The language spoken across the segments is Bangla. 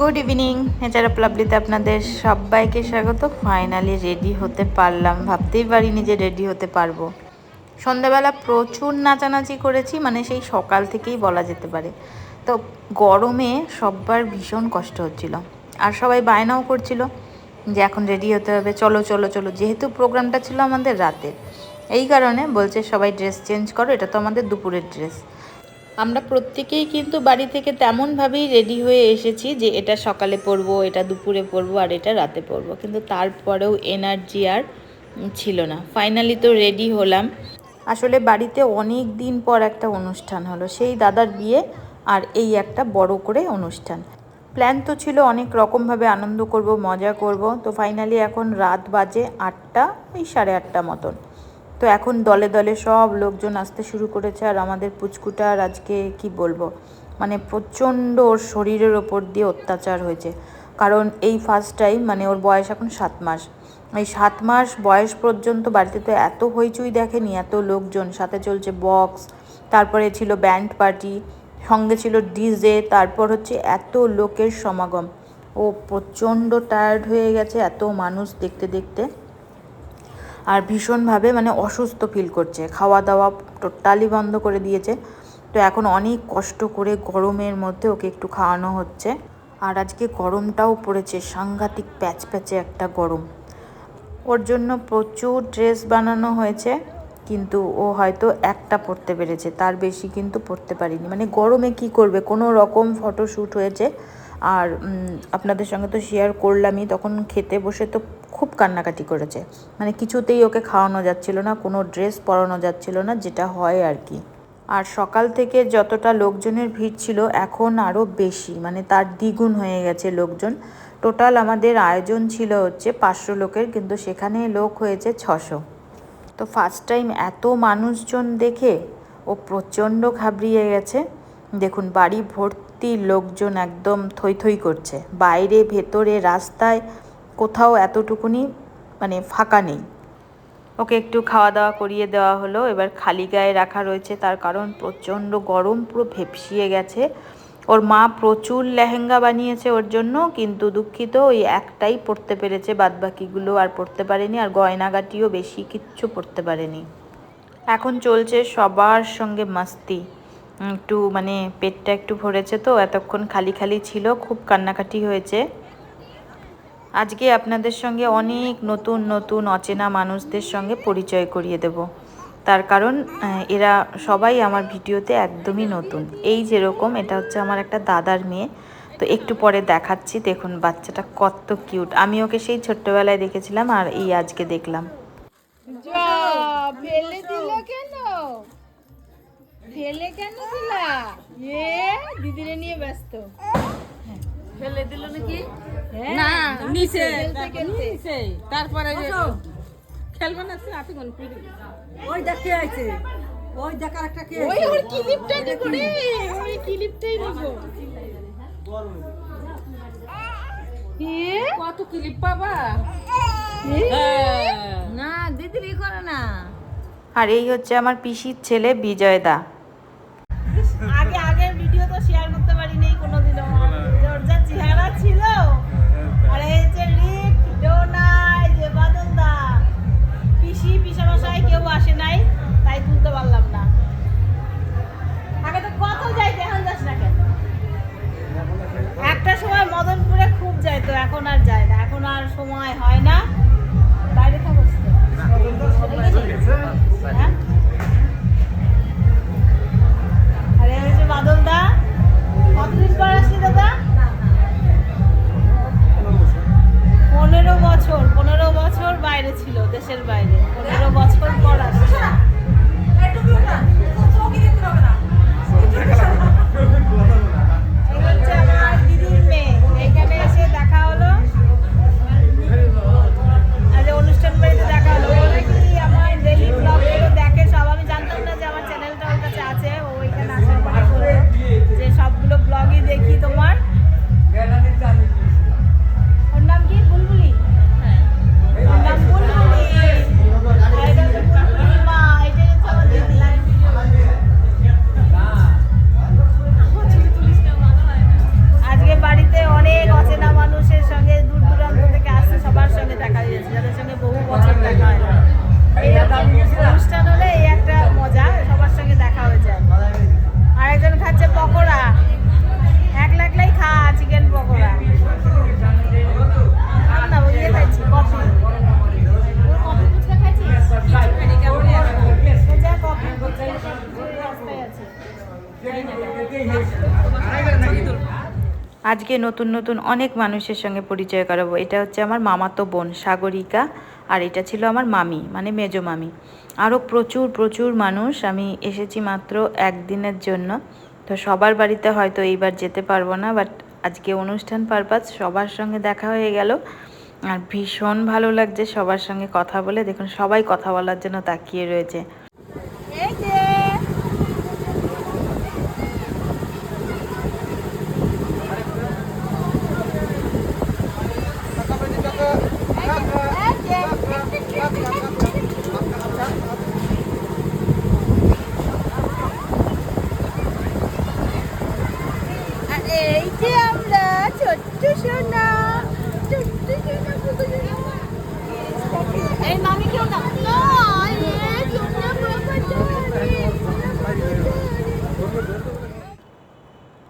গুড ইভিনিং অফ লাভলিতে আপনাদের সবাইকে স্বাগত। ফাইনালি রেডি হতে পারলাম। ভাবতেই পারিনি যে রেডি হতে পারব। সন্ধ্যাবেলা প্রচুর নাচানাচি করেছি মানে সেই সকাল থেকেই বলা যেতে পারে। তো গরমে সব্বার ভীষণ কষ্ট হচ্ছিল। আর সবাই বায়নাও করছিল যে এখন রেডি হতে হবে। চলো চলো চলো। যেহেতু প্রোগ্রামটা ছিল আমাদের রাতে এই কারণে বলছে সবাই ড্রেস চেঞ্জ করো। এটা তো আমাদের দুপুরের ড্রেস আমরা প্রত্যেকেই কিন্তু বাড়ি থেকে তেমনভাবেই রেডি হয়ে এসেছি যে এটা সকালে পরবো, এটা দুপুরে পরবো আর এটা রাতে পরবো। কিন্তু তারপরেও এনার্জি আর ছিল না। ফাইনালি তো রেডি হলাম। আসলে বাড়িতে অনেক দিন পর একটা অনুষ্ঠান হলো, সেই দাদার বিয়ে আর এই একটা বড় করে অনুষ্ঠান। প্ল্যান তো ছিল অনেক রকমভাবে আনন্দ করব, মজা করব। তো ফাইনালি এখন রাত বাজে আটটা, ওই সাড়ে আটটা মতন। তো এখন দলে দলে সব লোকজন আসতে শুরু করেছে আর আমাদের পুচকুটার আজকে কি বলব? মানে প্রচণ্ড ওর শরীরের ওপর দিয়ে অত্যাচার হয়েছে। কারণ এই ফার্স্ট টাইম মানে ওর বয়স এখন সাত মাস। এই সাত মাস বয়স পর্যন্ত বাড়িতে তো এত হইচই দেখেনি, এত লোকজন। সাথে চলছে বক্স তারপরে ছিল ব্যান্ড পার্টি সঙ্গে ছিল ডিজে তারপর হচ্ছে এত লোকের সমাগম। ও প্রচণ্ড টায়ার্ড হয়ে গেছে, এত মানুষ দেখতে দেখতে। আর ভীষণভাবে মানে অসুস্থ ফিল করছে। খাওয়া দাওয়া টোটালি বন্ধ করে দিয়েছে। তো এখন অনেক কষ্ট করে গরমের মধ্যে ওকে একটু খাওয়ানো হচ্ছে। আর আজকে গরমটাও পড়েছে, সাংঘাতিক প্যাচ প্যাচে একটা গরম। ওর জন্য প্রচুর ড্রেস বানানো হয়েছে, কিন্তু ও হয়তো একটা পড়তে পেরেছে, তার বেশি কিন্তু পড়তে পারিনি। মানে গরমে কি করবে? কোনো রকম ফটোশ্যুট হয়েছে। আর আপনাদের সঙ্গে তো শেয়ার করলামই, তখন খেতে বসে তো খুব কান্নাকাটি করেছে। মানে কিছুতেই ওকে খাওয়ানো যাচ্ছিল না, কোনো ড্রেস পরানো যাচ্ছিল না, যেটা হয় আর কি। আর সকাল থেকে যতটা লোকজনের ভিড় ছিল, এখন আরও বেশি। মানে তার দ্বিগুণ হয়ে গেছে লোকজন। টোটাল আমাদের আয়োজন ছিল হচ্ছে পাঁচশো লোকের, কিন্তু সেখানে লোক হয়েছে ছশো। তো ফার্স্ট টাইম এত মানুষজন দেখে ও প্রচণ্ড ঘাবড়িয়ে গেছে। দেখুন, বাড়ি ভর্তি লোকজন একদম থই থই করছে। বাইরে, ভেতরে, রাস্তায় কোথাও এতটুকুনি মানে ফাঁকা নেই। ওকে একটু খাওয়া দাওয়া করিয়ে দেওয়া হলো। এবার খালি গায়ে রাখা রয়েছে, তার কারণ প্রচণ্ড গরম, পুরো ভেপসিয়ে গেছে। ওর মা প্রচুর লেহেঙ্গা বানিয়েছে ওর জন্য, কিন্তু দুঃখিত, ওই একটাই পড়তে পেরেছে, বাদবাকিগুলো আর পড়তে পারেনি, আর গয়নাগাটিও বেশি কিচ্ছু পড়তে পারেনি। এখন চলছে সবার সঙ্গে মাস্তি। একটু মানে পেটটা একটু ভরেছে তো, এতক্ষণ খালি খালি ছিল, খুব কান্নাকাটি হয়েছে। আজকে আপনাদের সঙ্গে অনেক নতুন নতুন অচেনা মানুষদের সঙ্গে পরিচয় করিয়ে দেব। তার কারণ এরা সবাই আমার ভিডিওতে একদমই নতুন। এই যেরকম এটা হচ্ছে আমার একটা দাদার মেয়ে। তো একটু পরে দেখাচ্ছি দেখুন বাচ্চাটা কত কিউট। আমি ওকে সেই ছোট্টবেলায় দেখেছিলাম আর এই আজকে দেখলাম। ফেলে দিল কেন? ফেলে কেন দিলা? এ দিদিরে নিয়ে ব্যস্ত। ফেলে দিল নাকি? হ্যাঁ, না নিচে। নিচে তারপরে খেলবে না সে আপনি কোন ওই দেখতে আছে। ওই দেখার একটা কে ওই ওর ক্লিপটা নিব রে ওই ক্লিপটাই নিব এ? কত ক্লিপ পাবা? হ্যাঁ। না দিদি করে না। আর এই হচ্ছে আমার পিসির ছেলে বিজয় দা আগে আগের ভিডিও তো শেয়ার করতে পারিনি কোনোদিনও। ওর যা চেহারা ছিল কেউ আসে নাই, তাই তুলতে পারলাম না। আগে তো কত যাইতে এখন যাস না কেন? একটা সময় মদনপুরে আজকে নতুন নতুন অনেক মানুষের সঙ্গে পরিচয় করাবো। এটা হচ্ছে আমার মামাতো বোন সাগরিকা, আর এটা ছিল আমার মামি মানে মেজো মামি। আরও প্রচুর প্রচুর মানুষ, আমি এসেছি মাত্র একদিনের জন্য। তো সবার বাড়িতে হয়তো এইবার যেতে পারব না, বাট আজকে অনুষ্ঠান পারপাস সবার সঙ্গে দেখা হয়ে গেল। আর ভীষণ ভালো লাগছে সবার সঙ্গে কথা বলে। দেখুন, সবাই কথা বলার জন্য তাকিয়ে রয়েছে এই যে আর এই যে আমরা ছোট্ট সোনা ছোট্ট সোনা এই মামি কেউ না।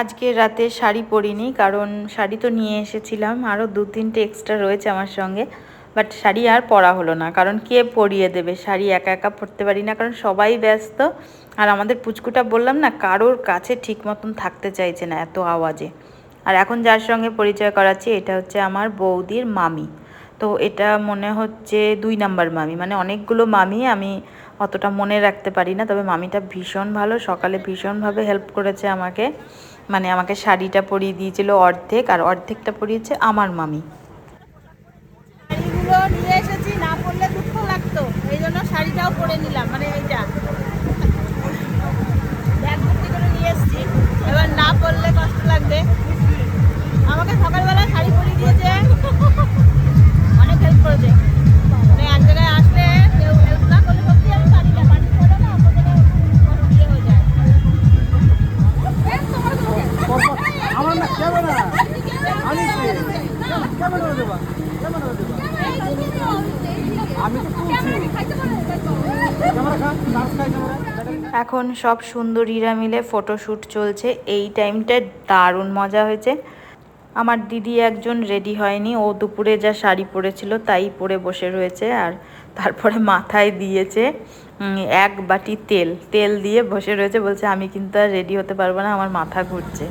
আজকে রাতে শাড়ি পরিনি কারণ শাড়ি তো নিয়ে এসেছিলাম। আরও দু তিনটে এক্সট্রা রয়েছে আমার সঙ্গে। বাট শাড়ি আর পরা হলো না। কারণ কে পরিয়ে দেবে? শাড়ি একা একা পরতে পারি না। কারণ সবাই ব্যস্ত। আর আমাদের পুচকুটা বললাম না, কারোর কাছে ঠিক মতন থাকতে চাইছে না এত আওয়াজে। আর এখন যার সঙ্গে পরিচয় করাচ্ছি, এটা হচ্ছে আমার বৌদির মামি। তো এটা মনে হচ্ছে দুই নাম্বার মামি। মানে অনেকগুলো মামি আমি অতটা মনে রাখতে পারি না। তবে মামিটা ভীষণ ভালো। সকালে ভীষণভাবে হেল্প করেছে আমাকে। মানে আমাকে শাড়িটা পরিয়ে দিয়েছিল অর্ধেক। আর অর্ধেকটা পরিয়েছে আমার মামি শাড়িগুলো নিয়ে এসেছি না পরলে দুঃখ লাগতো এই জন্য পরে নিলাম মানে এইটা ব্যাগ ভর্তি করে নিয়ে এসেছি। এবার না পরলে কষ্ট লাগবে। আমাকে সকালবেলা শাড়ি পরিয়ে দিয়েছে। সব সুন্দরীরা মিলে ফটোশ্যুট চলছে। এই টাইমটায় দারুণ মজা হয়েছে। আমার দিদি একজন রেডি হয়নি। ও দুপুরে যা শাড়ি পরেছিল তাই পরে বসে রয়েছে আর তারপরে মাথায় দিয়েছে এক বাটি তেল। তেল দিয়ে বসে রয়েছে। বলছে, আমি কিন্তু আর রেডি হতে পারব না। আমার মাথা ঘুরছে।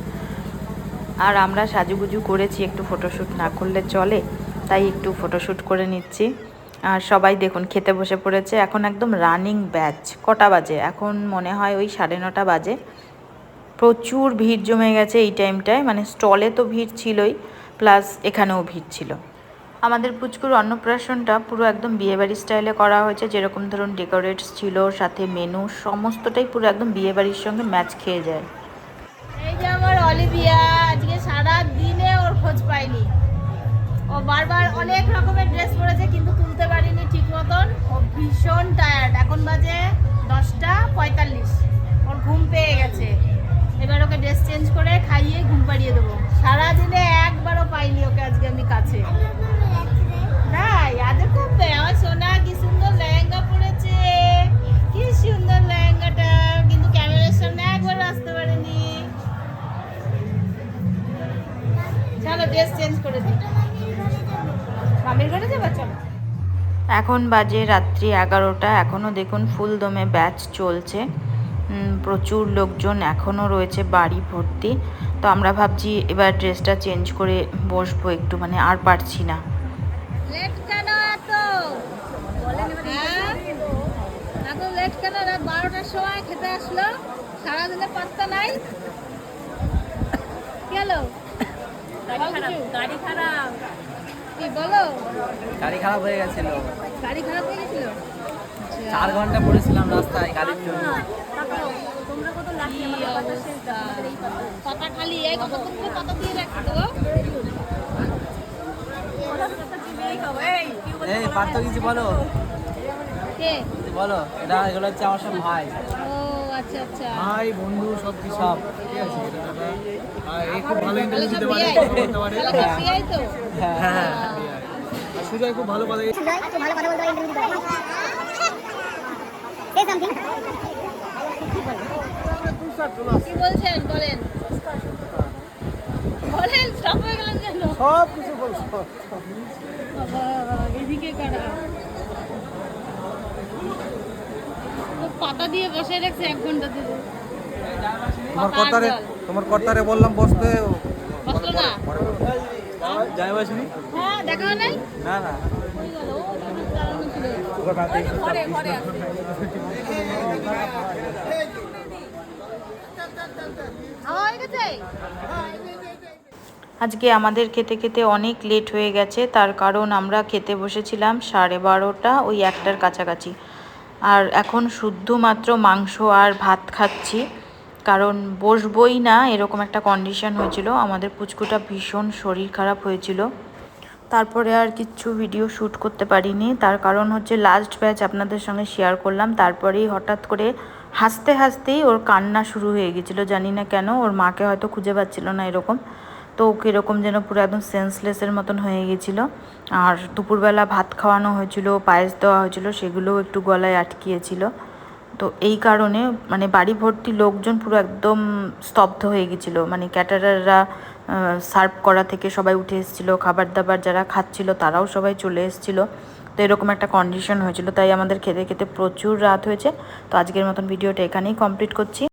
আর আমরা সাজুগুজু করেছি একটু ফটোশ্যুট না করলে চলে। তাই একটু ফটোশ্যুট করে নিচ্ছি। আর সবাই দেখুন, খেতে বসে পড়েছে। এখন একদম রানিং ব্যাচ কটা বাজে? এখন মনে হয় ওই সাড়ে নটা বাজে। প্রচুর ভিড় জমে গেছে এই টাইমটায় মানে স্টলে তো ভিড় ছিলই প্লাস এখানেও ভিড় ছিল। আমাদের পুচকুর অন্নপ্রাশনটা পুরো একদম বিয়েবাড়ি স্টাইলে করা হয়েছে। যেরকম ধরুন ডেকোরেটস ছিল, সাথে মেনু সমস্তটাই পুরো একদম বিয়েবাড়ির সঙ্গে ম্যাচ খেয়ে যায়। এই যে আমার অলিভিয়া, আজকে সারা দিনে ওর খোঁজ পাইনি। ও বারবার অনেক রকমের ড্রেস পরেছে, কিন্তু তুলতে পারিনি ঠিক মতন। ও ভীষণ টায়ার্ড এখন বাজে দশটা পঁয়তাল্লিশ। ওর ঘুম পেয়ে গেছে। এবার ওকে ড্রেস চেঞ্জ করে খাইয়ে ঘুম পাড়িয়ে দেবো। সারাদিনে একবারও এখন বাজে রাত্রি এগারোটা। এখনও দেখুন ফুল দমে ব্যাচ চলছে। প্রচুর লোকজন এখনও রয়েছে বাড়ি ভর্তি। তো আমরা ভাবছি এবার ড্রেসটা চেঞ্জ করে বসবো একটু মানে আর পারছি না। লেট কেন এত? হ্যাঁ? এত লেট কেন? রাত বারোটার সময় খেতে আসলো। সারাদিনে পাত্তা নাই। গেল গাড়ি খারাপ। কি বলো? গাড়ি খারাপ হয়ে গেছিল। গাড়ি খারাপ হয়ে গেছিল? চার ঘণ্টা পড়েছিলাম রাস্তায় গাড়ির জন্য। পাতা খালি এই কত তুমি পাতা দিয়ে রাখছি। তো এই পার্থ কিছু বলো? কে? বলো এটা এগুলো হচ্ছে আমার সব ভাই। আচ্ছা আচ্ছা। ভাই বন্ধু সব ঠিক আছে আর এই খুব ভালো ইন্টারভিউ দিতে পারে বিয়াই পারে। তাহলে তো? হ্যাঁ আর সুজয় খুব ভালো কথা কি বলছেন? বলেন। বলেন সব হয়ে গেলেন কেন? সব কিছু বলছো। বাবা এদিকে কারা তো পাতা দিয়ে বসে রাখছে এক ঘণ্টা ধরে। তোমার কর্তারে তোমার কর্তারে বললাম বসতে। বসল দেখা যাই বসিনি হ্যাঁ দেখা নাই? না না। খাওয়া গেছে আজকে আমাদের খেতে খেতে অনেক লেট হয়ে গেছে তার কারণ আমরা খেতে বসেছিলাম সাড়ে বারোটা ওই একটার কাছাকাছি। আর এখন শুধুমাত্র মাংস আর ভাত খাচ্ছি। কারণ বসবই না, এরকম একটা কন্ডিশন হয়েছিল। আমাদের পুচকুটা ভীষণ শরীর খারাপ হয়েছিল। তারপরে আর কিচ্ছু ভিডিও শ্যুট করতে পারিনি। তার কারণ হচ্ছে লাস্ট ব্যাচ আপনাদের সঙ্গে শেয়ার করলাম। তারপরেই হঠাৎ করে হাসতে হাসতেই ওর কান্না শুরু হয়ে গেছিল, জানি না কেন। ওর মাকে হয়তো খুঁজে পাচ্ছিল না এরকম। তো ওকে এরকম যেন পুরো একদম সেন্সলেসের মতন হয়ে গেছিল। আর দুপুরবেলা ভাত খাওয়ানো হয়েছিল, পায়েস দেওয়া হয়েছিল, সেগুলোও একটু গলায় আটকিয়েছিল। তো এই কারণে মানে বাড়ি ভর্তি লোকজন পুরো একদম স্তব্ধ হয়ে গেছিল। মানে ক্যাটারাররা সার্ভ করা থেকে সবাই উঠে এসেছিল খাবার দাবার যারা খাচ্ছিল তারাও সবাই চলে এসেছিল। তো এরকম একটা কন্ডিশন হয়েছিল। তাই আমাদের খেতে খেতে প্রচুর রাত হয়েছে। তো আজকের মতন ভিডিওটা এখানেই কমপ্লিট করছি।